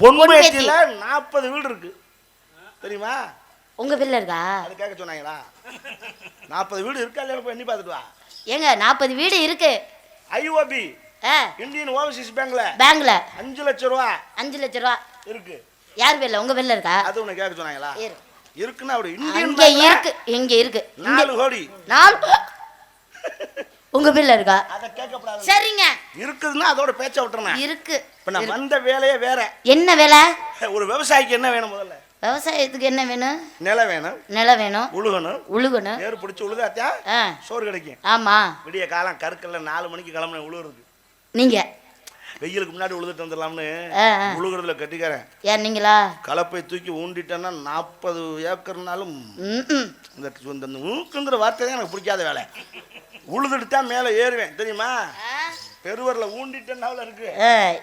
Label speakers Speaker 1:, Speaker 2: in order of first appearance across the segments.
Speaker 1: பொன்மேட்டில நாற்பது வீடு இருக்கு தெரியுமா?
Speaker 2: உங்க பிள்ளை இருக்கா?
Speaker 1: அது கேட்க சொன்னாங்களா? நாற்பது வீடு இருக்கா இல்லையா? போய் எண்ணி பார்த்துட்டு வா.
Speaker 2: ஏங்க நாற்பது வீடு இருக்கு.
Speaker 1: ஐஓபி இந்தியன் ஓவர்சீஸ் பேங்க்ல
Speaker 2: பேங்க்ல.
Speaker 1: அஞ்சு லட்சம் ரூபா
Speaker 2: அஞ்சு லட்ச ரூபா.
Speaker 1: இருக்கு.
Speaker 2: யார் பேர்ல உங்க பேர்ல இருக்கா?
Speaker 1: அது உன்னை கேட்க சொன்னாங்களா?
Speaker 2: இரு.
Speaker 1: இருக்குன்னா அப்படி இந்தியன்
Speaker 2: இருக்கு. இங்க இருக்கு.
Speaker 1: நாலு கோடி.
Speaker 2: நாலு உங்க பேர்ல இருக்கா?
Speaker 1: அதை கேட்கக்கூடாது.
Speaker 2: சரிங்க.
Speaker 1: இருக்குதுன்னா அதோட பேச்ச விட்டுறேன்
Speaker 2: இருக்கு.
Speaker 1: இப்ப நான். வந்த வேலையே வேற.
Speaker 2: என்ன வேலை?
Speaker 1: ஒரு விவசாயிக்கு என்ன வேணும் முதல்ல?
Speaker 2: விவசாயத்துக்கு என்ன வேணும்?
Speaker 1: நிலம் வேணும்.
Speaker 2: நிலம் வேணும்.
Speaker 1: உழுகணும்.
Speaker 2: உழுகணும்.
Speaker 1: நேரு பிடிச்சி உழுதாத்தியா சோறு கிடைக்கும்.
Speaker 2: ஆமா.
Speaker 1: விடிய காலம் கருக்கல்ல நாலு மணிக்கு கிளம்புன உழுகுறது
Speaker 2: நீங்க.
Speaker 1: வெயிலுக்கு முன்னாடி உழுதுட்டு வந்துடலாம்னு. உழுகுறதுல கட்டிக்கிறேன்.
Speaker 2: யார் நீங்களா?
Speaker 1: கலப்பை தூக்கி ஊண்டிட்டேன்னா நாற்பது ஏக்கர்னாலும் இந்த ஊக்குங்கிற வார்த்தை தான் எனக்கு பிடிக்காத வேலை. உழுதுட்டு தான் மேலே ஏறுவேன் தெரியுமா? பெருவரில் ஊண்டிட்டேன்னாவில் இருக்கு.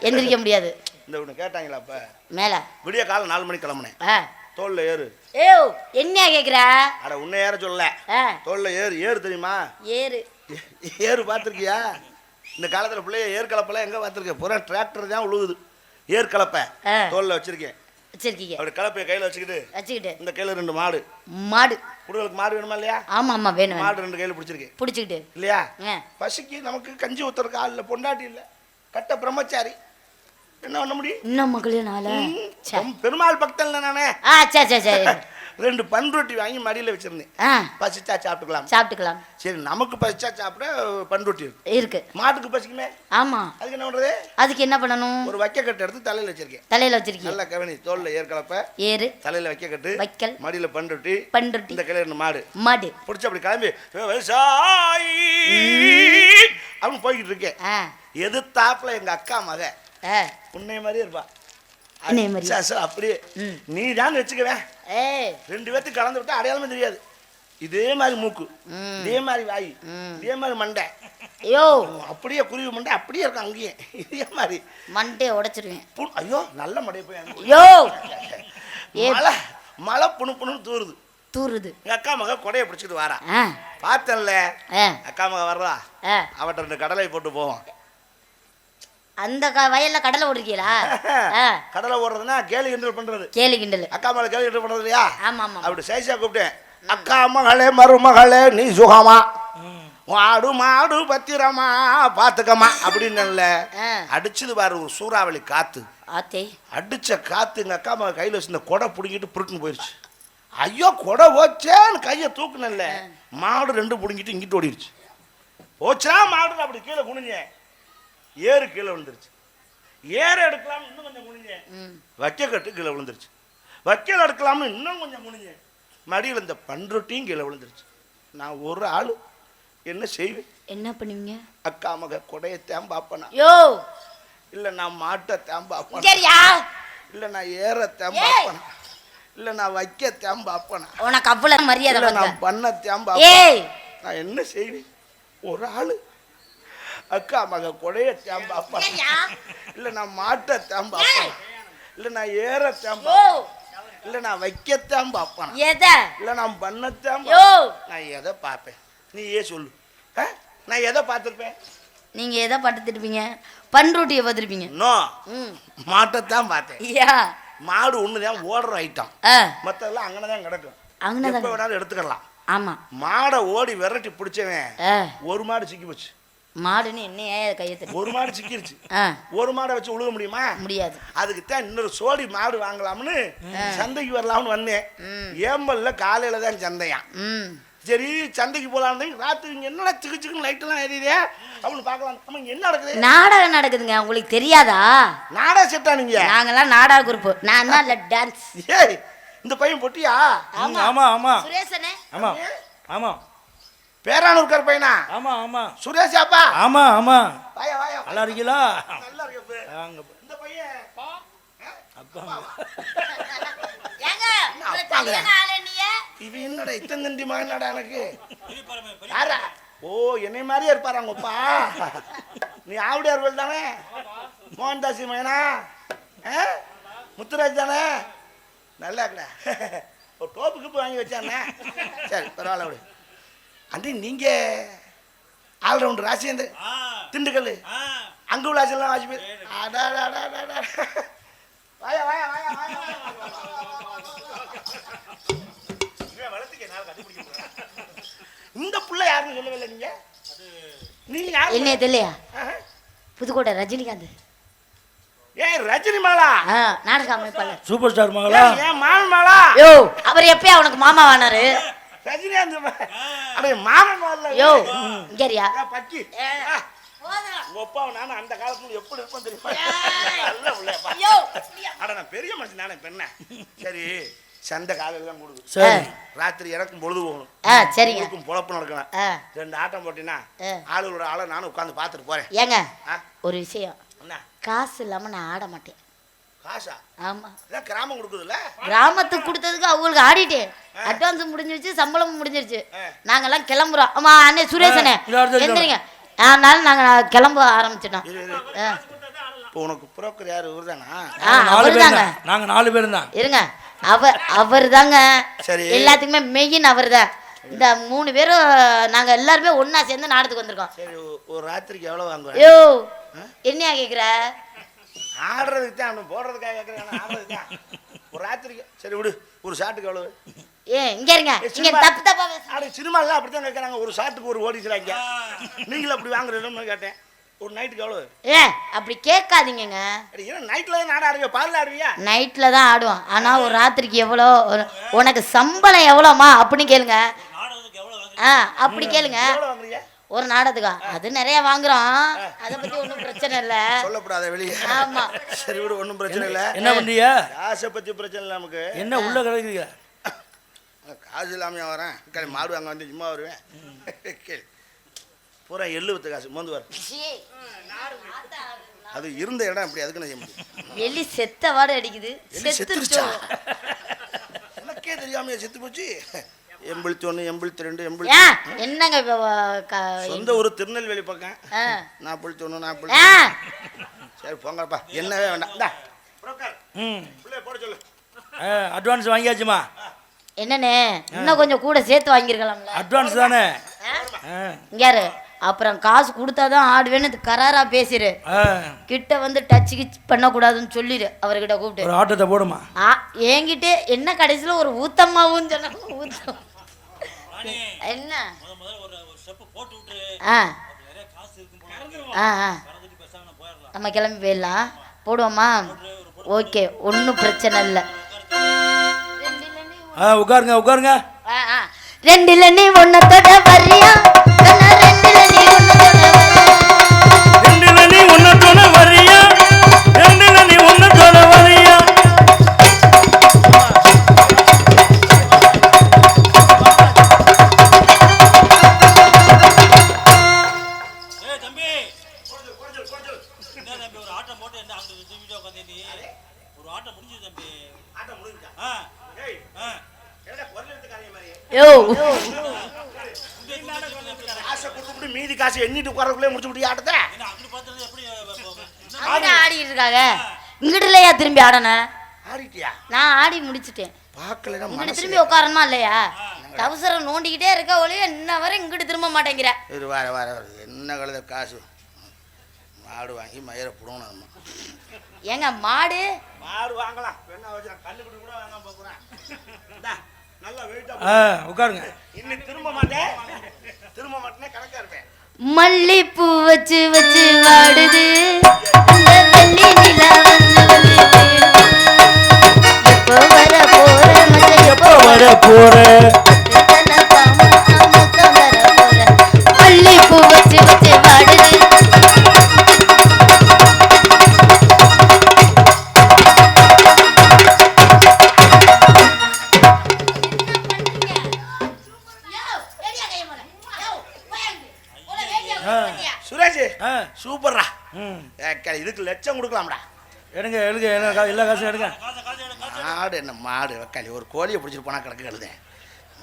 Speaker 2: எந்திரிக்க முடியாது.
Speaker 1: இந்த ஒன்று கேட்டாங்களா அப்போ?
Speaker 2: மேல.
Speaker 1: விடிய காலம் நாலு மணிக்கு கிளம்புனேன். தோல்ல ஏறு.
Speaker 2: ஏ என்ன கேக்குறா?
Speaker 1: அட உன்னை ஏற சொல்லல. தோல்ல ஏறு. ஏறு தெரியுமா?
Speaker 2: ஏறு.
Speaker 1: ஏறு பார்த்துருக்கியா? இந்த காலத்தில் பிள்ளைய ஏர் கலப்பெல்லாம் எங்கே பார்த்துருக்கேன் பூரா டிராக்டர் தான் உழுகுது. ஏர் கலப்பை. தோல்ல வச்சிருக்கேன்.
Speaker 2: வச்சிருக்கீங்க.
Speaker 1: அப்படி கலப்பையை கையில் வச்சுக்கிட்டு
Speaker 2: வச்சுக்கிட்டு.
Speaker 1: இந்த கையில் ரெண்டு மாடு.
Speaker 2: மாடு.
Speaker 1: குடுகளுக்கு மாடு வேணுமா இல்லையா?
Speaker 2: ஆமா ஆமா வேணும்.
Speaker 1: மாடு ரெண்டு கையில் பிடிச்சிருக்கேன்
Speaker 2: பிடிச்சிக்கிட்டு.
Speaker 1: இல்லையா? பசிக்கு நமக்கு கஞ்சி ஊத்துறதுக்கு ஆள் இல்லை பொண்டாட்டி இல்லை. கட்ட பிரம்மச்சாரி. என்ன பண்ண முடியும்?
Speaker 2: இன்னும் மக்களே நாள?
Speaker 1: பெருமாள் பக்தன் நானே.
Speaker 2: ஆ சரி சரி சரி
Speaker 1: ரெண்டு பன் ரொட்டி வாங்கி மடியில் வச்சிருந்தேன். பசிச்சா சாப்பிட்டுக்கலாம்.
Speaker 2: சாப்பிட்டுக்கலாம்.
Speaker 1: சரி நமக்கு பசிச்சா சாப்பிட பன் ரொட்டி இருக்கு. மாட்டுக்கு பசிக்குமே?
Speaker 2: ஆமா.
Speaker 1: அதுக்கு என்ன பண்றது?
Speaker 2: அதுக்கு என்ன பண்ணணும்?
Speaker 1: ஒரு வைக்க கட்டு எடுத்து தலையில வச்சிருக்கேன்.
Speaker 2: தலையில வச்சிருக்கீங்க.
Speaker 1: நல்ல கவனி தோல்ல ஏற்கலப்ப.
Speaker 2: ஏறு.
Speaker 1: தலையில வைக்க கட்டு.
Speaker 2: வைக்கல்.
Speaker 1: மடியில பன் ரொட்டி.
Speaker 2: பண்ருட்டி
Speaker 1: இந்த ரெண்டு மாடு.
Speaker 2: மாடு.
Speaker 1: பிடிச்சி அப்படி கிளம்பி விவசாயி அப்படின்னு போய்கிட்டு இருக்கேன்.
Speaker 2: ஆ.
Speaker 1: எதிர்த்தாப்புல எங்க அக்கா மக. உன்னை மாதிரியே இருப்பா
Speaker 2: உன்னைய மாதிரியே.
Speaker 1: அச்சா, அச்சா, அப்படியே. நீ தான் வச்சுக்கவேன் ரெண்டு பேர்த்துக்கு கலந்து விட்டா அடையாளமே தெரியாது. இதே மாதிரி மூக்கு. இதே மாதிரி வாய். இதே மாதிரி மண்டை.
Speaker 2: ஐயோ.
Speaker 1: அப்படியே குருவி மண்டை அப்படியே இருக்கும் அங்கேயே. இதே மாதிரி.
Speaker 2: மண்டையை உடைச்சிருவேன்.
Speaker 1: ஐயோ நல்ல மடைய போய்.
Speaker 2: ஐயோ.
Speaker 1: மழை மழை புணு புணுன்னு தூருது. எங்க அக்கா மக கொடையை பிடிச்சிட்டு வாரா. பார்த்தேன்ல. அக்கா மக வர்றா? அவட்ட ரெண்டு கடலை போட்டு போவோம்.
Speaker 2: அந்த வயல்ல கடலை ஓடுறீங்களா
Speaker 1: கடலை ஓடுறதுன்னா கேலி கிண்டல் பண்றது.
Speaker 2: கேலி கிண்டல்.
Speaker 1: அக்கா மகளை கேலி கிண்டல் பண்றது இல்லையா?
Speaker 2: ஆமா ஆமா
Speaker 1: அப்படி சைஸா கூப்பிட்டேன். அக்கா மகளே மருமகளே நீ சுகமா? மாடு மாடு பத்திரமா? பாத்துக்கமா அப்படின்னு. அடிச்சது பாரு ஒரு சூறாவளி காத்து. அடிச்ச காத்து எங்க அக்கா மக கையில வச்சிருந்த கொடை பிடுங்கிட்டு புருட்டுன்னு போயிடுச்சு ஐயோ கொடை போச்சேன்னு கையை தூக்குனல்ல மாடு ரெண்டு பிடுங்கிட்டு இங்கிட்டு ஓடிடுச்சு போச்சா மாடு அப்படி கீழே குனிஞ்சேன். ஏறு கீழே விழுந்துருச்சு. ஏறு எடுக்கலாம் இன்னும் கொஞ்சம் குனிஞ்சேன் வைக்க கட்டு கீழே விழுந்துருச்சு. வைக்கல் எடுக்கலாம்னு இன்னும் கொஞ்சம் குனிஞ்சேன் மடியில் இந்த பண்ருட்டியும் கீழே விழுந்துருச்சு. நான் ஒரு ஆள். என்ன செய்வேன்?
Speaker 2: என்ன பண்ணுவீங்க?
Speaker 1: அக்கா மக கொடையை தேம்பாப்பனா
Speaker 2: யோ!
Speaker 1: இல்லை நான் மாட்டை தேம்பாப்பனா
Speaker 2: சரியா
Speaker 1: இல்லை நான் ஏற. தேம்பாப்பனா இல்லை நான் வைக்க தேம்பாப்பனா
Speaker 2: உனக்கு அவ்வளவு மரியாதை.
Speaker 1: நான் பண்ண தேம்பாப்பனா நான் என்ன செய்வேன்? ஒரு ஆள். அக்கா மக கொடைய தேம்பாப்பனா
Speaker 2: சரியா?
Speaker 1: இல்லை நான் மாட்டை தேம்பாப்பனா இல்லை நான் ஏற தேம்பாப்பனா இல்லை நான் வைக்கத்தான் பார்ப்பேன்
Speaker 2: எத?
Speaker 1: இல்லை நான் பண்ணத்தான். நான் எதை பார்ப்பேன்? நீ ஏன் சொல்லு? நான் எதை பார்த்துருப்பேன்?
Speaker 2: நீங்க எதை படுத்துருப்பீங்க பண்ருட்டியை பார்த்துருப்பீங்க. ம்.
Speaker 1: மாட்டைத்தான் பார்த்தேன்.
Speaker 2: யா.
Speaker 1: மாடு ஒன்று தான் ஓடுற ஐட்டம் மற்றதெல்லாம் அங்கே தான் கிடக்கும்.
Speaker 2: அங்கனதான்
Speaker 1: எப்போ வேணாலும் எடுத்துக்கலாம்.
Speaker 2: ஆமா.
Speaker 1: மாடை ஓடி விரட்டி பிடிச்சவன் ஒரு மாடு சிக்கி போச்சு.
Speaker 2: மாடுன்னு என்னையே கையை தட்டு
Speaker 1: ஒரு மாடு சிக்கிருச்சு. ஒரு மாடை வச்சு உழுக முடியுமா?
Speaker 2: முடியாது.
Speaker 1: அதுக்கு தான் இன்னொரு சோடி மாடு வாங்கலாம்னு சந்தைக்கு வரலாம்னு வந்தேன்.
Speaker 2: ம்.
Speaker 1: ஏம்பல்ல காலையில தான் சந்தையாம்
Speaker 2: ம்.
Speaker 1: சரி சந்தைக்கு போலான்னு ராத்திரி இங்க என்னடா சிக்கு சிக்குன்னு லைட்டெல்லாம் எரியுதே? அப்படின்னு பார்க்கலாம். ஆமா இங்க என்ன நடக்குது?
Speaker 2: நாடகம் நடக்குதுங்க. உங்களுக்கு தெரியாதா?
Speaker 1: நாடா செட்டா நீங்க
Speaker 2: நாங்கெல்லாம் நாடக குரூப் நான் தான் இல்லை டான்ஸ்
Speaker 1: ஏய் இந்த பையன் பொட்டியா?
Speaker 3: ம், ஆமா ஆமா.
Speaker 2: சுரேசனே
Speaker 3: ஆமா. ஆமா
Speaker 1: பேரானூர்கார் பையனா?
Speaker 3: ஆமா ஆமா.
Speaker 1: சுரேஷாப்பா
Speaker 3: ஆமா ஆமா.
Speaker 1: வாயா வாயா.
Speaker 3: நல்லா இருக்கீங்களா?
Speaker 1: நல்லா இருக்கு
Speaker 3: அங்க போ.
Speaker 1: இந்த பையன்
Speaker 3: அப்பா
Speaker 2: ஏங்க
Speaker 1: அப்பாங்க. இவன் என்னடா இத்தன் தண்டி மகனாடா எனக்கு? யாரா? ஓ என்னை மாதிரியே இருப்பாரு அவங்க அப்பா? நீ ஆவுடையார் தானே? மோகன்தாசி மகனா? ஆ? முத்துராஜ் தானே? நல்லா இருக்கடா. ஒரு டோப்பு கிப்பு வாங்கி வச்சானே. சரி பரவாயில்ல விடு. அண்டி நீங்க ஆல்ரவுண்டர் ராசியந்தர் திண்டுக்கல் அங்கு விளாசெல்லாம் வாஜ்பேயி அடாடாடாடாடா வாயா வாயா வாயா வாயா. இந்த புள்ள யாருன்னு சொல்லவே இல்லை நீங்க நீங்க யாரு
Speaker 2: என்ன தெரியலையா
Speaker 1: ஆஹா.
Speaker 2: புதுக்கோட்டை ரஜினிகாந்த்
Speaker 1: ஏய் ரஜினி மாலா
Speaker 2: ஆ நாடக அமைப்பாளர்
Speaker 3: சூப்பர் ஸ்டார்
Speaker 1: ஏன் மாமன் மாலா
Speaker 2: யோ அவர் எப்பயா உனக்கு மாமா வானாரு
Speaker 1: ரஜினிகாந்த் அடே மாமன் மாலா
Speaker 2: யோ இங்கறியா
Speaker 1: பக்கி. அப்பாவை நானும் அந்த காலத்துல எப்படி இருப்பேன் தெரியுமா? நல்ல அட நான் பெரிய மனுஷன் நானே பெண்ண சரி சண்டை காலையில தான்
Speaker 3: சரி.
Speaker 1: ராத்திரி எனக்கும் பொழுது போகணும்.
Speaker 2: சரிங்க.
Speaker 1: உங்களுக்கும் பொழப்பு நடக்கணும். ரெண்டு ஆட்டம் போட்டீங்கன்னா
Speaker 2: ஆ.
Speaker 1: ஆளுகளோட ஆளை நானும் உட்காந்து பார்த்துட்டு போறேன்.
Speaker 2: ஏங்க
Speaker 1: ஆ?
Speaker 2: ஒரு விஷயம்.
Speaker 1: என்ன?
Speaker 2: காசு இல்லாம நான் ஆட மாட்டேன்.
Speaker 1: காசா?
Speaker 2: ஆமா.
Speaker 1: கிராமம் கொடுக்குதுல்ல?
Speaker 2: கிராமத்துக்கு கொடுத்ததுக்கு அவங்களுக்கு ஆடிட்டேன். அட்வான்ஸ் முடிஞ்சிருச்சு சம்பளமும் முடிஞ்சிருச்சு. நாங்கெல்லாம் கிளம்புறோம். ஆமா அண்ணே சுரேஷனே எந்திரிங்க. அதனால நாங்க கிளம்ப ஆரம்பிச்சிட்டோம்.
Speaker 1: உனக்கு புரோக்கர் யாரு?
Speaker 2: தாங்க
Speaker 3: தான் நாங்க நாலு பேர் தான்
Speaker 2: இருங்க. அவர் அவர் தாங்க
Speaker 1: சரி.
Speaker 2: எல்லாத்துக்குமே மெயின் அவர் தான் இந்த மூணு பேரும் நாங்க எல்லாருமே ஒண்ணா சேர்ந்து நாடத்துக்கு வந்திருக்கோம்.
Speaker 1: சரி ஒரு ராத்திரிக்கு எவ்வளவு வாங்குவேன்?
Speaker 2: யோ என்னையா கேக்குற?
Speaker 1: ஆடுறதுக்கு தான் போடுறதுக்காக தான் ஒரு ராத்திரிக்கு சரி விடு ஒரு ஷாட்டுக்கு எவ்வளவு?
Speaker 2: ஏ இங்க இருங்க. இங்க தப்பு தப்பா
Speaker 1: சினிமாலாம் அப்படித்தான் கேட்கறாங்க. ஒரு ஷாட்டுக்கு ஒரு ஓடிச்சுறாங்க நீங்களும் அப்படி வாங்குறீங்கன்னு கேட்டேன். ஒரு நைட்டுக்கு எவ்வளவு?
Speaker 2: ஏ அப்படி கேட்காதீங்கங்க.
Speaker 1: அடி, ஏன்னா நைட்ல தான் நாட ஆடுவியா பால் ஆடுவியா?
Speaker 2: நைட்ல தான் ஆடுவோம் ஆனா ஒரு ராத்திரிக்கு எவ்வளோ உனக்கு சம்பளம் எவ்வளோமா? அப்படின்னு கேளுங்க. ஆ அப்படி கேளுங்க. ஒரு நாடகத்துக்கா? அது நிறைய வாங்குறோம். அதை பத்தி ஒன்றும் பிரச்சனை இல்லை.
Speaker 1: சொல்லப்படாத வெளியே.
Speaker 2: ஆமா.
Speaker 1: சரி விடு ஒன்றும் பிரச்சனை இல்லை.
Speaker 3: என்ன பண்றீங்க?
Speaker 1: காசை பத்தி பிரச்சனை இல்லை நமக்கு.
Speaker 3: என்ன உள்ள கிடக்குறீங்க?
Speaker 1: காசு இல்லாமையா வரேன். கை மாடு வாங்க வந்து சும்மா வருவேன். கேளு பூரா எள்ளு வித்த காசு மோந்து வர. அது இருந்த இடம் அப்படி அதுக்கு நான் செய்ய முடியும்.
Speaker 2: எலி செத்த வாடு அடிக்குது. செத்துருச்சோ?
Speaker 1: எனக்கே தெரியாமையா செத்து போச்சு? எண்பத்தி ஒன்று எண்பத்தி ரெண்டு எண்பத்தி
Speaker 2: என்னங்க
Speaker 1: சொந்த ஊர் திருநெல்வேலி பக்கம். நாற்பத்தி ஒன்று நாற்பத்தி சரி போங்கப்பா. என்னவே வேண்டாம்.
Speaker 3: அட்வான்ஸ் வாங்கியாச்சுமா?
Speaker 2: என்னண்ணே? இன்னும் கொஞ்சம் கூட சேர்த்து வாங்கியிருக்கலாம்ல
Speaker 3: அட்வான்ஸ் தானே?
Speaker 2: யாரு? அப்புறம் காசு கொடுத்தாதான் ஆடுவேன்னு இது கராரா பேசிடு. கிட்ட வந்து டச் கிச் பண்ணக்கூடாதுன்னு சொல்லிடு அவர்கிட்ட கூப்பிட்டு.
Speaker 3: ஒரு ஆட்டத்தை போடுமா?
Speaker 2: ஆ என்கிட்ட என்ன கடைசியில் ஒரு ஊத்தம்மாவும் சொன்னாங்க. ஊத்தம். என்ன? ஆ. ஆ ஆ. நம்ம கிளம்பி போயிடலாம். போடுவோமா ஓகே ஒன்றும் பிரச்சனை இல்லை.
Speaker 3: உட்காருங்க உட்காருங்க
Speaker 2: ஆ, ஆ. ரெண்டுல நீ ஒன்னத்தோட வரியா கண்ணா, ரெண்டுல திரும்பி ஆடணும்.
Speaker 1: ஆடிட்டியா?
Speaker 2: நான் ஆடி முடிச்சிட்டேன்.
Speaker 1: பார்க்கலன்னா
Speaker 2: இங்கிட்டு திரும்பி உட்காரணுமா இல்லையா? டவுசரை நோண்டிக்கிட்டே இருக்க ஒளிய இன்ன வரை இங்கிட்டு திரும்ப மாட்டேங்கிற.
Speaker 1: இது வர வர வர. என்ன கழுத காசு? மாடு வாங்கி மயிர புடணும் நம்ம.
Speaker 2: ஏங்க மாடு?
Speaker 1: மாடு வாங்கலாம். என்ன வச்சு கல்லுக்குடி கூட வாங்காம போகிறேன் நல்லா வெயிட்டா
Speaker 3: உட்காருங்க.
Speaker 1: இன்னும் திரும்ப மாட்டேன். திரும்ப மாட்டேனே கணக்கா இருப்பேன்.
Speaker 2: மல்லிப்பூ வச்சு வச்சு வாடுது இந்த வெள்ளி நிலா வந்து வந்து. எப்போ வர போற மச்சான், எப்போ
Speaker 3: வர போற
Speaker 2: தனப்பா முத்தா முத்தம் வர போற. மல்லிப்பூ வச்சு வச்சு வாடுது
Speaker 1: சுரேஷ்
Speaker 3: ஆ.
Speaker 1: சூப்பர்ரா. இதுக்கு லட்சம் கொடுக்கலாம்டா.
Speaker 3: எடுங்க எடுங்க எல்லா கா- எல்லா காசும் எடுங்க.
Speaker 1: மாடு என்ன மாடு வெக்காளி ஒரு கோழியை பிடிச்சிட்டு போனா கிடக்கு எழுதேன்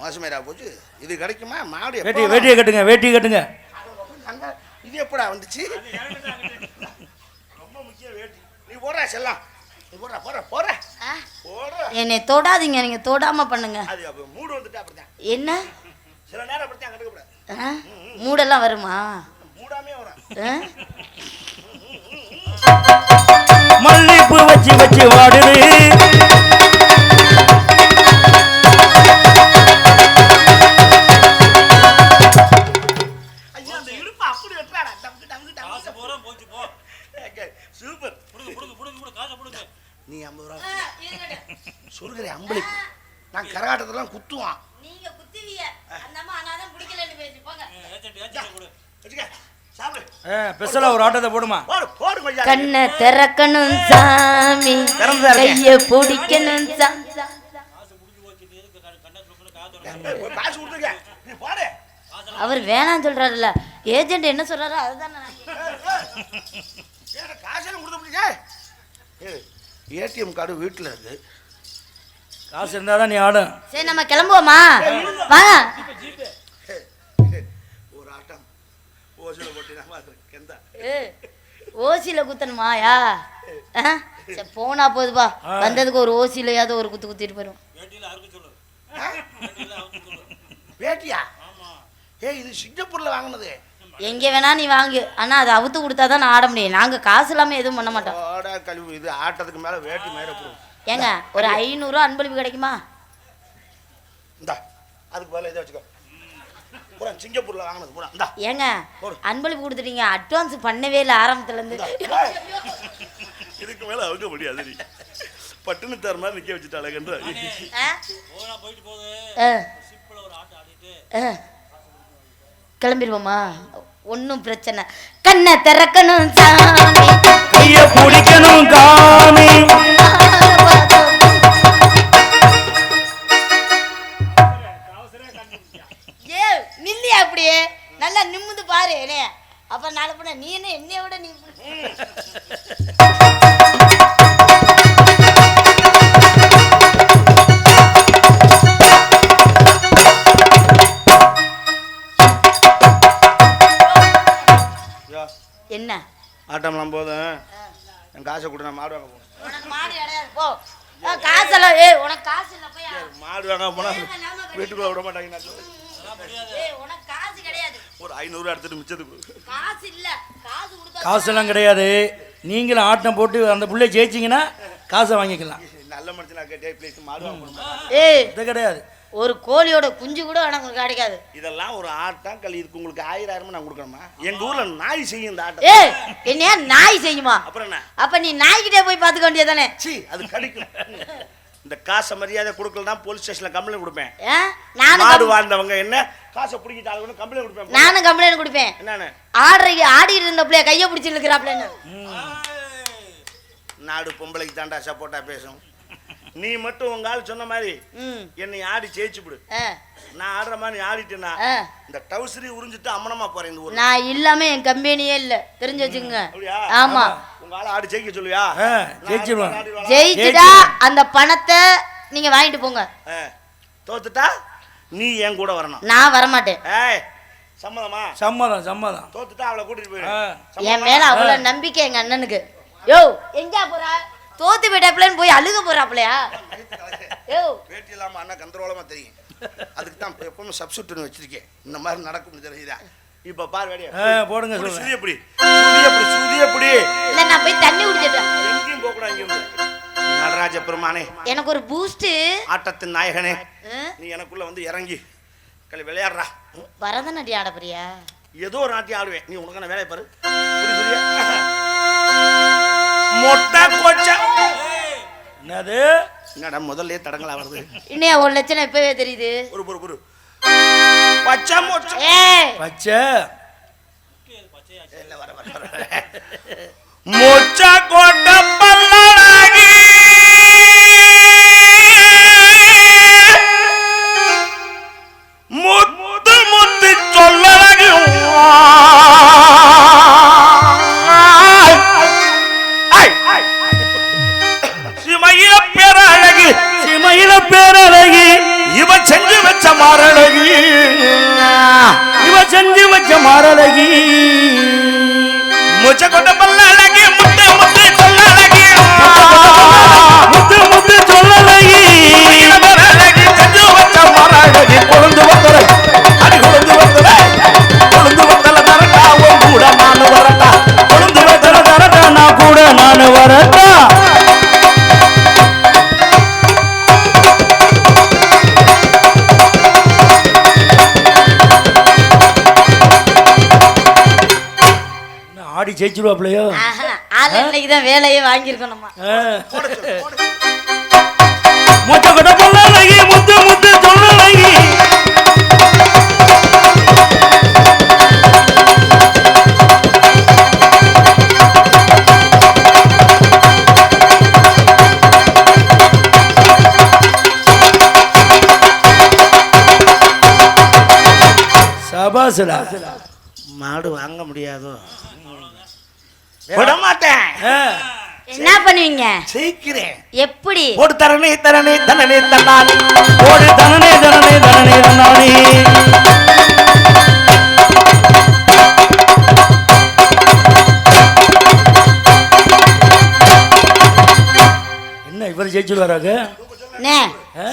Speaker 1: மோசமேரா போச்சு. இது கிடைக்குமா? மாடு
Speaker 3: வேட்டி? வேட்டியை கட்டுங்க வேட்டி கட்டுங்க.
Speaker 1: இது எப்படா வந்துச்சு? ரொம்ப முக்கியம் வேட்டி. நீ போடுற செல்லாம். நீ போடுற போடுற போடுற.
Speaker 2: ஆ,
Speaker 1: போடுற.
Speaker 2: என்னை தொடாதீங்க நீங்க தொடாம பண்ணுங்க.
Speaker 1: அது அப்போ மூடு வந்துட்டா அப்படித்தான்.
Speaker 2: என்ன?
Speaker 1: சில நேரம்?
Speaker 2: மூடெல்லாம் வருமா?
Speaker 3: மல்லிப்பூ வச்சு வச்சு வாடுது.
Speaker 1: சூப்பர்.
Speaker 4: புடுங்க புடுங்க புடுங்க புடுங்க காசை புடுங்க.
Speaker 1: நீ ஐம்பது ரூபா சொல்கிறேன் அம்பளி நான் கரகாட்டத்தெல்லாம் குத்துவான்
Speaker 2: நீங்க குத்துவீங்க அந்த அம்மா அனாதான் பிடிக்கலன்னு பேசி போங்க
Speaker 4: ஏஜென்ட் ஏஜென்ட் கொடு
Speaker 1: வச்சுக்க சாப்பிடு
Speaker 3: ஸ்பெஷலா ஒரு ஆட்டத்தை போடுமா?
Speaker 2: கண்ணை திறக்கணும் சாமி. கைய பிடிக்கணும் அவர் வேணாம் சொல்றாருல்ல. ஏஜென்ட் என்ன சொல்றாரோ அதுதான்
Speaker 1: ஏடிஎம் கார்டு வீட்டில் இருக்கு.
Speaker 3: காசு இருந்தாதான் நீ ஆடும்.
Speaker 2: சரி நம்ம கிளம்புவோமா? வாங்க.
Speaker 1: ஒரு ஆட்டம். ஓசில
Speaker 2: ஏய், ஓசியில குத்தணுமாயா? சரி போனா போதுப்பா வந்ததுக்கு ஒரு ஓசியிலையாவது ஒரு குத்து குத்திட்டு போயிடும்
Speaker 1: வேட்டியா?
Speaker 4: ஆமா.
Speaker 1: ஏய் இது சிங்கப்பூர்ல வாங்கினது.
Speaker 2: எங்க வேணா நீ வாங்கு. ஆனா அதை அவுத்து கொடுத்தாதான் நான் ஆட முடியும். நாங்க காசு இல்லாம எதுவும் பண்ண மாட்டோம்.
Speaker 1: கழிவு. இது ஆட்டத்துக்கு மேல வேட்டி மேல போடும்.
Speaker 2: ஏங்க ஒரு ஐநூறுரூவா அன்பளிப்பு கிடைக்குமா?
Speaker 1: இந்தா. அதுக்கு பதிலா இதை வச்சுக்கோ. பூரா சிங்கப்பூர்ல வாங்கினது பூரா. இந்தா.
Speaker 2: ஏங்க. அன்பளிப்பு கொடுத்துட்டீங்க அட்வான்ஸ் பண்ணவே இல்லை ஆரம்பத்துல இருந்து
Speaker 1: இதுக்கு மேல அவங்க முடியாது நீ. பட்டுன்னு தர மாதிரி நிக்க
Speaker 2: ஆ?
Speaker 4: போனா போயிட்டு போகுது.
Speaker 2: கிளம்பிடுவோமா ஒன்றும் பிரச்சனை. கண்ணை திறக்கணும் சாமி.
Speaker 3: கைய பிடிக்கணும் காமி.
Speaker 2: நல்லா நிமிந்து பாரு என்னைய. அப்ப நாளை பண்ண நீ என்ன என்னைய விட நீ என்ன?
Speaker 1: ஆட்டம்லாம் போதும் என் காசை கொடு நான் மாடு வாங்க போகணும்
Speaker 2: உனக்கு மாடு கிடையாது போ. காசெல்லாம் ஏய் உனக்கு காசு இல்ல போய்
Speaker 1: மாடு வாங்க போனா வீட்டுக்குள்ள விட மாட்டாங்க நான்
Speaker 2: உனக்கு
Speaker 1: ஒரு ஐநூறு எடுத்துட்டு மிச்சத்துக்கு.
Speaker 2: காசு இல்ல காசு கொடுத்தா
Speaker 3: காசெல்லாம் கிடையாது. நீங்களும் ஆட்டம் போட்டு அந்த புள்ளைய ஜெயிச்சிங்கன்னா காசை வாங்கிக்கலாம்.
Speaker 1: நல்ல மனுஷனா கேட்டே ப்ளீஸ் மாடு
Speaker 2: ஏய்
Speaker 3: இது கிடையாது.
Speaker 2: ஒரு கோழியோட குஞ்சு கூட உனக்கு கிடைக்காது.
Speaker 1: இதெல்லாம் ஒரு ஆட்டம் கல் இதுக்கு உங்களுக்கு ஆயிரம் ஆயிரமா நான் கொடுக்கணுமா? எங்க ஊர்ல நாய் செய்யும் இந்த ஆட்டம்.
Speaker 2: ஏய் என்னையா நாய் செய்யுமா?
Speaker 1: அப்புறம் என்ன?
Speaker 2: அப்ப நீ நாய்கிட்டே போய் பார்த்துக்க வேண்டியதானே
Speaker 1: சி அது கடிக்கும். இந்த காசை மரியாதை கொடுக்கலனா போலீஸ் ஸ்டேஷன்ல கம்ப்ளைண்ட் கொடுப்பேன். மாடு வாழ்ந்தவங்க என்ன? காசை பிடிக்கிட்டாலும் கம்ப்ளைண்ட் கொடுப்பேன்
Speaker 2: நானும் கம்ப்ளைண்ட் கொடுப்பேன்.
Speaker 1: என்னன்னு?
Speaker 2: ஆடுற ஆடிட்டு இருந்த பிள்ளைய கையை பிடிச்சி இருக்கிறாப்லன்னு
Speaker 1: நாடு பொம்பளைக்கு தாண்டா சப்போர்ட்டா பேசும் நீ மட்டும் உங்க ஆள் சொன்ன மாதிரி என்னை ஆடி ஜெயிச்சு விடு. நான் ஆடுற மாதிரி நீ ஆடிட்டேன்னா
Speaker 2: ஆ.
Speaker 1: இந்த டவுசரி உறிஞ்சிட்டு அம்மனமா போறேன் இந்த ஊர்
Speaker 2: நான் இல்லாம என் கம்பெனியே இல்ல. தெரிஞ்சு
Speaker 1: அப்படியா?
Speaker 2: ஆமா.
Speaker 1: உங்க ஆளை ஆடி ஜெயிக்க சொல்லுவியா? ஆடி-
Speaker 2: ஜெயிச்சுட்டா அந்த பணத்தை நீங்க வாங்கிட்டு போங்க.
Speaker 1: ஆ, தோத்துட்டா நீ என் கூட வரணும்.
Speaker 2: நான் வரமாட்டேன்.
Speaker 1: ஏய் சம்மதமா?
Speaker 3: சம்மதம் சம்மதம்.
Speaker 1: தோத்துட்டா அவளை கூட்டிட்டு போயிடு.
Speaker 2: என் மேல அவ்வளவு நம்பிக்கை எங்க அண்ணனுக்கு. யோ எங்க போறா? தோத்து போயிட்டாப்லன்னு போய் அழுக போறாப்லையா யோ.
Speaker 1: பேட்டி இல்லாம அண்ணா கந்தரோலமா தெரியும். அதுக்கு தான் எப்பவுமே சப்ஸ்டியூட்னு வச்சிருக்கேன். இந்த மாதிரி நடக்கும்னு தெரியுதா? இப்ப பாரு வேடியா
Speaker 3: ஆ, போடுங்க
Speaker 1: இப்படி
Speaker 3: சொல்றேன்.
Speaker 1: சுதியப்படி சுதியப்படி சுதியப்படி
Speaker 2: இல்ல நான் போய் தண்ணி குடிச்சிட்டேன்
Speaker 1: எங்கேயும் போக கூடாது இங்க நடராஜ பெருமானே.
Speaker 2: எனக்கு ஒரு பூஸ்ட்
Speaker 1: ஆட்டத்தின் நாயகனே. நீ எனக்குள்ள வந்து இறங்கி கலை விளையாடுறா.
Speaker 2: பரதநாட்டியம் ஆட போறியா?
Speaker 1: ஏதோ ஒரு நாட்டியம் ஆடுவேன். நீ உனக்கான வேலையை பாரு. மொட்டை கொச்ச.
Speaker 3: என்னது?
Speaker 1: என்னடா முதல்ல தடங்களா வருது.
Speaker 2: இன்னையா ஒரு லட்சணம் இப்பவே தெரியுது.
Speaker 1: ஒரு பொறு பொறு பச்சை
Speaker 3: பச்சை.
Speaker 1: வர, வர. மொச்ச கொட்ட மாரழகி முச்ச கொட்ட பல்லழகி முத்து முத்து சொல்லழகி
Speaker 3: முத்து முத்து சொல்லழகி
Speaker 1: பேரழகு செஞ்சு வச்ச மாரழகு கொழுந்து வந்தல. அடி கொழுந்து வந்தல. கொழுந்து வந்தல தரட்டா உன் கூட நான் வரட்டா. கொழுந்து வந்தல
Speaker 3: தர தரட்டா நான் கூட நான் வரட்டா. ஜெயிச்சிருவாப்லையோ?
Speaker 2: ஆள் இன்னைக்கு தான் வேலையே
Speaker 1: சொல்லு.
Speaker 3: மொத்த கொட்ட பொல்லழகி முத்து முத்து சொல்லழகி சபாசடா
Speaker 1: மாடு வாங்க முடியாதோ? விட மாட்டேன்
Speaker 3: ஆ,
Speaker 2: என்ன பண்ணுவீங்க?
Speaker 1: ஜெயிக்கிறேன்.
Speaker 2: எப்படி?
Speaker 1: போடு தரணி தரணி தரணி தன்னானி
Speaker 3: ஓடு தனனே தனனே தனனே தன்னானே என்ன இவர் ஜெயிச்சிருவாராக
Speaker 2: நே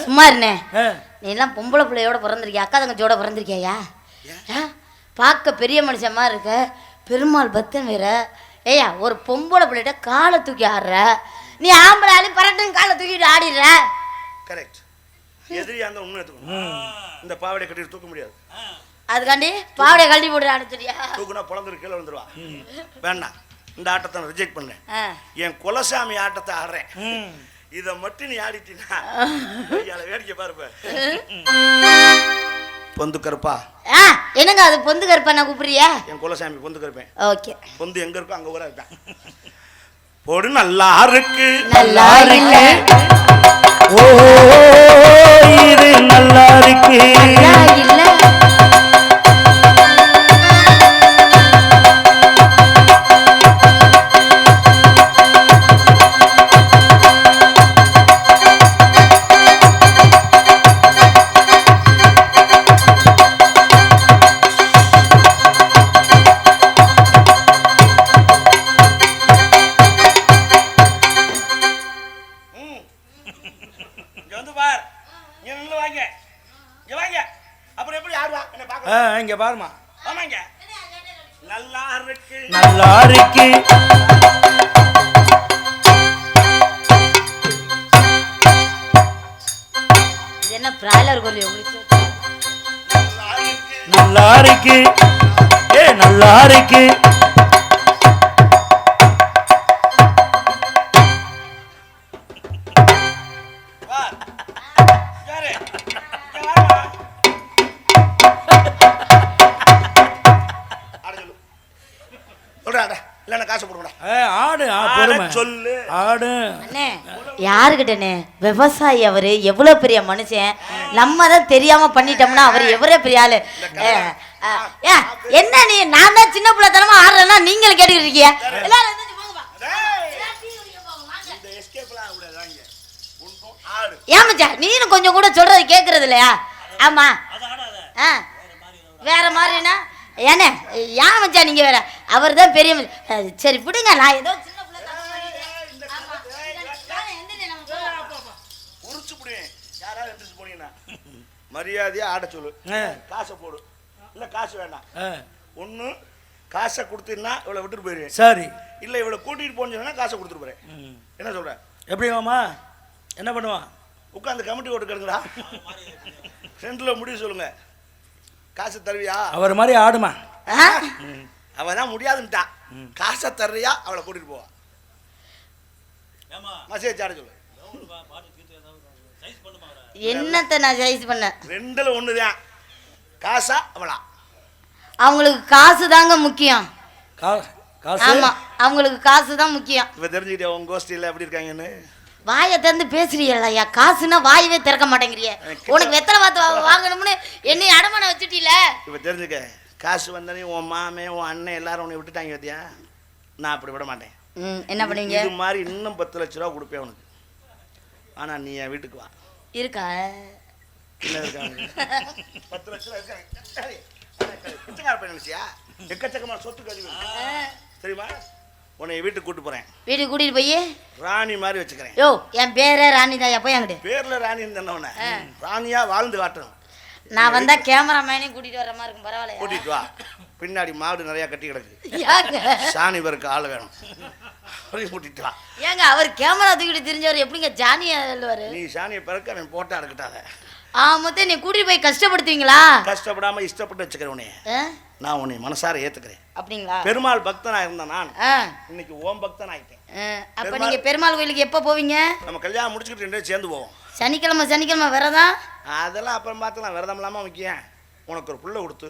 Speaker 2: சும்மா இருண்ணே. நீ எல்லாம் பொம்பளை பிள்ளையோட பிறந்திருக்கியா? அக்கா தங்கச்சியோட பிறந்திருக்கியா பார்க்க பெரிய மனுஷன் மாதிரி இருக்க. பெருமாள் பக்தன் வேற. ஏய்யா ஒரு பொம்பளை பிள்ளைகிட்ட காலை தூக்கி ஆடுற? நீ ஆம்பளை ஆளு பரட்டும் காலை தூக்கிட்டு ஆடிடுற?
Speaker 1: கரெக்ட் எதிரியா இருந்தா உண்மை எடுத்துக்கணும். இந்த பாவடை கட்டிட்டு தூக்க முடியாது.
Speaker 2: அதுக்காண்டி பாவடைய கழட்டி ஆட சொல்லியா
Speaker 1: தூக்குனா பிளந்துரு கீழே வந்துருவா வேண்டாம். இந்த ஆட்டத்தை நான் ரிஜெக்ட் பண்ணேன். என் குலசாமி ஆட்டத்தை ஆடுறேன். இதை மட்டும் நீ ஆடிட்டீங்கன்னா ஐயால வேடிக்கை பாருப்ப. பொந்து கருப்பா?
Speaker 2: ஆ என்னங்க அது பொந்து கருப்பா நான் கூப்பிடுறியா?
Speaker 1: என் குலசாமி பொந்து கருப்பேன்
Speaker 2: ஓகே.
Speaker 1: பொந்து எங்க இருக்கோ அங்க கூட இருப்பேன் போடு நல்லா இருக்கு.
Speaker 2: நல்லா இல்ல
Speaker 3: ஓ இது நல்லா இருக்கு.
Speaker 1: இங்க
Speaker 3: பாருமா
Speaker 1: ஆமாங்க. நல்லா இருக்கு.
Speaker 3: நல்லா இருக்கு.
Speaker 2: இது என்ன பிராய்லர் கோழி
Speaker 1: நல்லா இருக்கு.
Speaker 3: ஏ நல்லா இருக்கு.
Speaker 2: அண்ணே யாருக்கிட்டண்ணே விவசாயி அவரு. எவ்வளவு பெரிய மனுஷன். நம்ம தான் தெரியாம பண்ணிட்டோம்னா அவர் எவ்வளவு பெரிய ஆளு? என்ன நீ? நான் தான் சின்ன பிள்ளை தரமா ஆடுறேன்னா நீங்களும் கேட்டுக்கிட்டு இருக்கீங்க. எல்லாரும் ஏன் மச்சான்? நீனும் கொஞ்சம் கூட சொல்றது கேக்குறது இல்லையா? ஆமா. ஆ. வேற மாதிரினா? ஏண்ணே ஏன் மச்சான் நீங்க வேற? அவர் தான் பெரிய சரி விடுங்க. நான் ஏதோ சின்ன பிள்ளை தப்பு பண்ணிட்டேன். ஆமா. வாங்க, எந்திரி, நம்ம போலாம்.
Speaker 1: உரிச்சு புடுவேன் யாராவது எந்திரிச்சு போனீங்கன்னா. மரியாதையா ஆட சொல்லு. காசை போடு. இல்ல காசு வேண்டாம்
Speaker 3: ஆ,
Speaker 1: ஒண்ணு காசை கொடுத்தீங்கன்னா இவளை விட்டுட்டு போயிருவேன்.
Speaker 3: சரி.
Speaker 1: இல்ல இவளை கூட்டிட்டு போன்னு சொன்னா காசை கொடுத்துட்டு போறேன். என்ன சொல்ற?
Speaker 3: எப்படி மாமா என்ன பண்ணுவான்?
Speaker 1: உட்காந்து கமிட்டி ஓட்டு கிடக்குடா ரெண்டுல முடிவு சொல்லுங்க. காசு தருவியா?
Speaker 3: அவர் மாதிரி ஆடுமா?
Speaker 2: ஆ?
Speaker 1: அவ தான் முடியாதுன்ட்டா காசை தர்றியா? அவளை கூட்டிட்டு போவா.
Speaker 4: ஏமா
Speaker 1: மசேஜ் ஆட சொல்லு
Speaker 4: பாட்டு கீட்டு ஏதாவது சைஸ் பண்ணுமா அவரை
Speaker 2: என்னத்த நான் சைஸ் பண்ணேன்
Speaker 1: ரெண்டுல ஒண்ணுதான். காசா அவளா?
Speaker 2: அவங்களுக்கு காசு தாங்க முக்கியம்.
Speaker 3: கா- காசு?
Speaker 2: ஆமா அவங்களுக்கு காசு தான் முக்கியம்.
Speaker 1: இப்ப தெரிஞ்சுக்கிட்டே உங்க கோஷ்டியில எப்படி இருக்காங்கன்னு?
Speaker 2: வாயை திறந்து பேசுறீங்களா ஐயா காசுனா வாயவே திறக்க மாட்டேங்கிறிய. உனக்கு வெத்தலை பார்த்து வாங்கணும்னு என்னை அடமான வச்சுட்டீல?
Speaker 1: இப்ப தெரிஞ்சுக்க காசு வந்தனே உன் மாமே உன் அண்ணன் எல்லாரும் உன்னை விட்டுட்டாங்க பார்த்தியா நான் அப்படி விட மாட்டேன்.
Speaker 2: ம் என்ன பண்ணுவீங்க
Speaker 1: இது மாதிரி இன்னும் பத்து லட்ச ரூபா கொடுப்பேன் உனக்கு. ஆனா நீ என் வீட்டுக்கு வா.
Speaker 2: இருக்கா?
Speaker 1: என்ன இருக்காங்க பத்து லட்ச ரூபா இருக்காங்க பிச்சைக்கார பையன் நினைச்சியா எக்கச்சக்கமான சொத்து கழிவு தெரியுமா? உன்னை வீட்டுக்கு கூட்டு போறேன்.
Speaker 2: வீட்டுக்கு கூட்டிட்டு போய்?
Speaker 1: ராணி மாதிரி வச்சுக்கிறேன்.
Speaker 2: யோ என் பேரே ராணி தாயா போய் அங்கிட்டு
Speaker 1: பேர்ல ராணி உன்னை ராணியா வாழ்ந்து காட்டணும்.
Speaker 2: நான் வந்தா கேமராமேனையும் கூட்டிட்டு வர மாதிரி இருக்கும். பரவாயில்லையா?
Speaker 1: கூட்டிட்டு வா. பின்னாடி மாடு நிறைய கட்டி கிடக்கு. சாணி பேருக்கு ஆள் வேணும். வா
Speaker 2: ஏங்க அவர் கேமரா தூக்கிட்டு தெரிஞ்சவர் எப்படிங்க? ஜானியா எழுவாரு
Speaker 1: நீ சாணியை பிறக்க அவன் போட்டா எடுக்கட்டாத.
Speaker 2: ஆ மொத்தம் நீ கூட்டிட்டு போய் கஷ்டப்படுத்துவீங்களா?
Speaker 1: கஷ்டப்படாம இஷ்டப்பட்டு வச்சுக்கிறேன் உன்னைய? நான் உன்னை மனசார ஏத்துக்கிறேன்.
Speaker 2: அப்படிங்களா?
Speaker 1: பெருமாள் பக்தனா இருந்த நான் இன்னைக்கு ஓம் பக்தன் ஆயிட்டேன்.
Speaker 2: அப்ப. நீங்க பெருமாள் கோயிலுக்கு எப்போ போவீங்க?
Speaker 1: நம்ம கல்யாணம் முடிச்சுக்கிட்டு ரெண்டு பேரும் சேர்ந்து போவோம்.
Speaker 2: சனிக்கிழமை சனிக்கிழமை விரதம்?
Speaker 1: அதெல்லாம் அப்புறம் பார்த்துக்கலாம். விரதம் இல்லாமல் முக்கியம் உனக்கு ஒரு புள்ள கொடுத்து.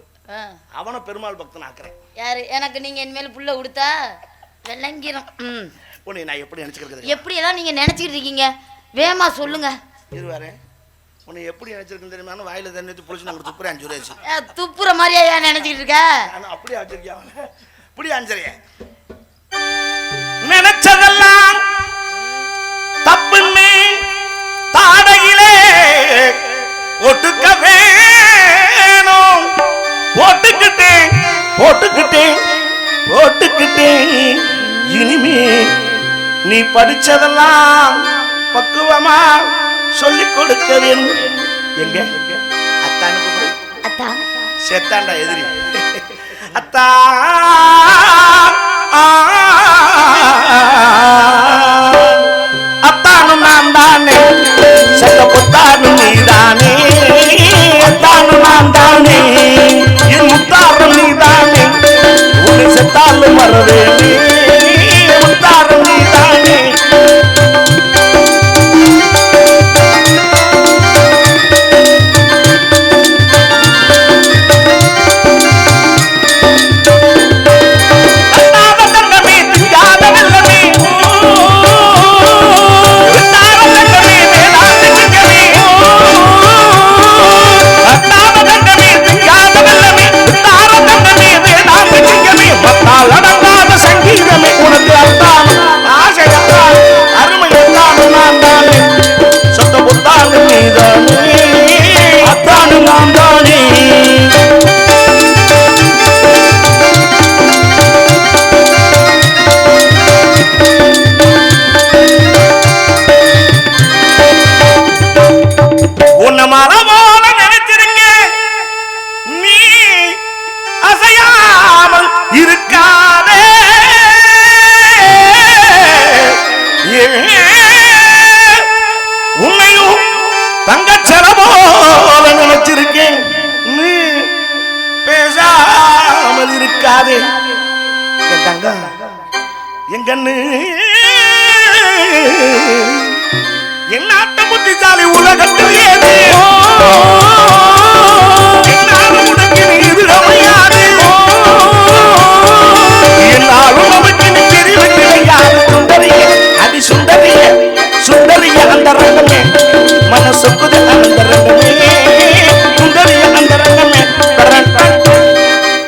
Speaker 1: அவனை பெருமாள் பக்தன் ஆக்குறேன்
Speaker 2: யாரு? எனக்கு நீங்க இனிமேல் புள்ள கொடுத்தா? விளங்கிரும். ம்.
Speaker 1: உன்னை நான் எப்படி நினச்சிக்கிறது
Speaker 2: எப்படி எல்லாம் நீங்க நினைச்சிட்டு இருக்கீங்க? வேமா சொல்லுங்க.
Speaker 1: இருவாரு உன்னை எப்படி நினச்சிருக்கேன் தெரியுமா? வாயில தண்ணி ஊற்றி புளிச்சு நாங்கள் துப்புறேன் அஞ்சு ரூபாய்
Speaker 2: துப்புற மாதிரியா ஏன் நினைச்சிட்டு இருக்க?
Speaker 1: அப்படியே வச்சிருக்கியா இப்படி அஞ்சறிய நினைச்சதெல்லாம் தப்புன்னு தாடையிலே ஒட்டுக்க வேணும் போட்டுக்கிட்டேன் போட்டுக்கிட்டேன் போட்டுக்கிட்டேன். இனிமே நீ படிச்சதெல்லாம் பக்குவமா சொல்லிக் வேணும் எங்க? அத்தானுக்கு போய்.
Speaker 2: அத்தா.
Speaker 1: செத்தாண்டா எதிரி. அத்தா. அத்தானும் நான் தானே. செத்த புத்தாரும் நீதானே அத்தானும் நான் தானே. என் முத்தாரும் நீதானே உன்னை செத்தாலும் மறவேனே. முத்தாரும்